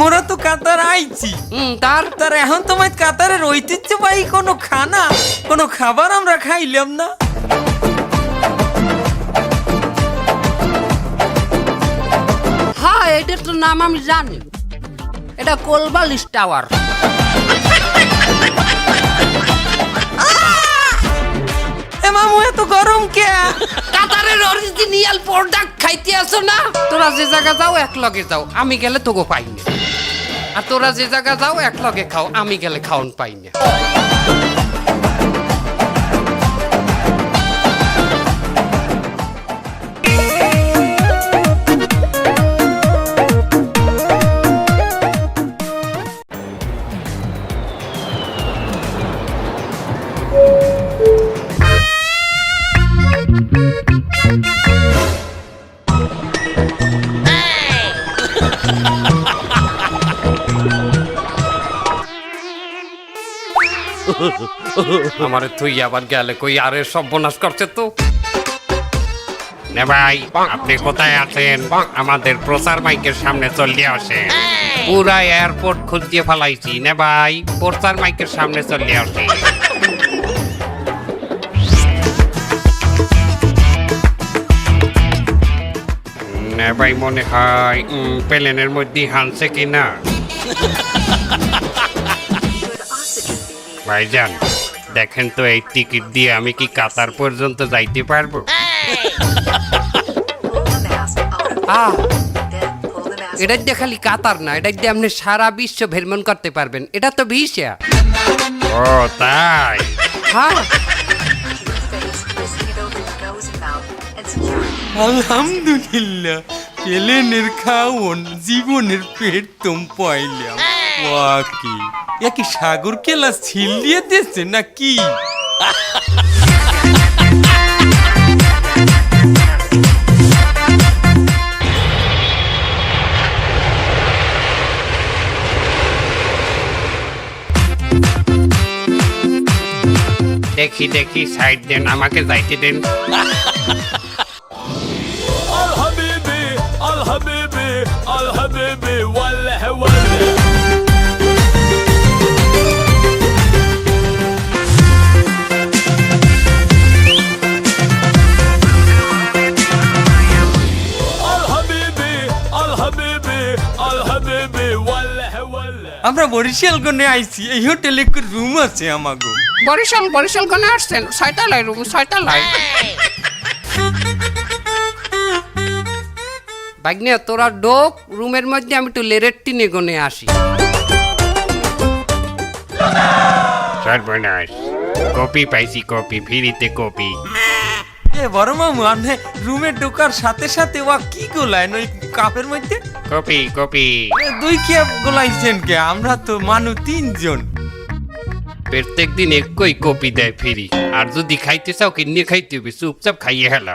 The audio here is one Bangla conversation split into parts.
আমরা তো কাতার আইছি। হুম তার? তার এখন তোমার কাতারের ঐতিহ্যবাহী কোনো খানা কোনো খাবার আমরা খাইলাম না। হ্যাঁ এটার তো নাম আমি জানি। এটা কোলবালিশ টাওয়ার। মামু এত গরম কে? কাতারের অরিজিনাল প্রোডাক্ট খাইতে আসো না? তোরা যে জায়গা যাও এক লগে যাও। আমি গেলে তোকে পাই না আর তোরা যে জায়গা যাও এক লগে খাও আমি গেলে খাওন পাই না। আমার তুই আবার গেলে কই? আরে সর্বনাশ করছে তো। নে ভাই, আপনি কোথায় আছেন? আমাদের প্রচার মাইকের সামনে চলিয়ে আসেন পুরা এয়ারপোর্ট খুঁজিয়ে ফেলাইছি। নে ভাই, প্রচার মাইকের সামনে চলিয়ে আসেন ভাই, মনে হয় প্লেনের মধ্যে হানছে কিনা? ভাইজান দেখেন তো এই টিকিট দিয়ে আমি কি কাতার পর্যন্ত যাইতে পারব? আহ এটা দিয়ে খালি কাতার না এটা দিয়ে আপনি সারা বিশ্ব ভ্রমণ করতে পারবেন। এটা তো ভিসা ও তাই? হ্যাঁ। আলহামদুলিল্লাহ প্লেনের খাওন জীবনের পেট তুম পাইলাম। ওয়াকি সাগর কেলা দিয়েছে কি দেখি দেখি সাইড দেন আমাকে যাইতে দেন। আল হাবিবি আল হাবিবি আল হাবিবি। আমরা বরিশাল গনে আইছি এই হোটেলে একটু রুম আছে আমাগো। বরিশাল বরিশাল কোনে আসছেন? ছয়টালাই রুম ছয়টালাই বাগনে তোরা ডোক রুমের মধ্যে আমি একটু লেরের টিনে গনে আসি। সর্বনাশ। কপি পাইছি কপি ফিরিতে কপি। এ বড় মামু আপনি রুমে ঢোকার সাথে সাথে ওয়া কি গোলায় ওই কাপের মধ্যে কপি কপি দুই খেপ গোলাইছেন কে আমরা তো মানু তিনজন প্রত্যেক দিন একই কপি দেয় ফিরি আর যদি খাইতে চাও কিনে খাইতে হবে চুপচাপ খাইয়ে হেলা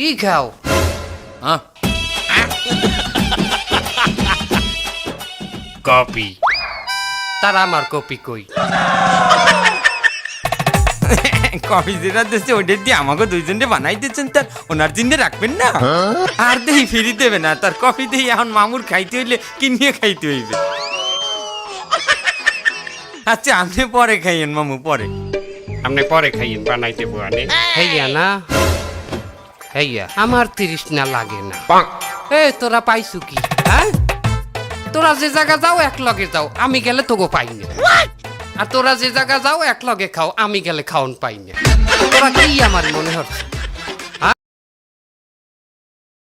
কি খাও? হ্যাঁ? কপি। তার আমার কপি কই? কফি যেটা দিচ্ছে ওটা দিয়ে আমাকে দুইজনকে বানাই দিচ্ছেন তার। ওনার জন্য রাখবেন না? আর দেই ফিরি দেবে না তার কফি দেই এখন মামুর খাইতে হইলে কিনিয়ে খাইতে হইবে। আচ্ছা আপনি পরে খাইয়েন মামু পরে। আপনি পরে খাইয়েন বানাইতে বুয়ানে। হেইয়া না? হেইয়া আমার তিরিশ না লাগে না। এ তোরা পাইছু কি? হ্যাঁ? তোরা যে জায়গা যাও এক লগে যাও আমি গেলে তোকে পাই না। আর তোরা যে জায়গা যাও এক লগে খাও আমি গেলে খাওন পাই না। তোরা কি আমার মনে হচ্ছে?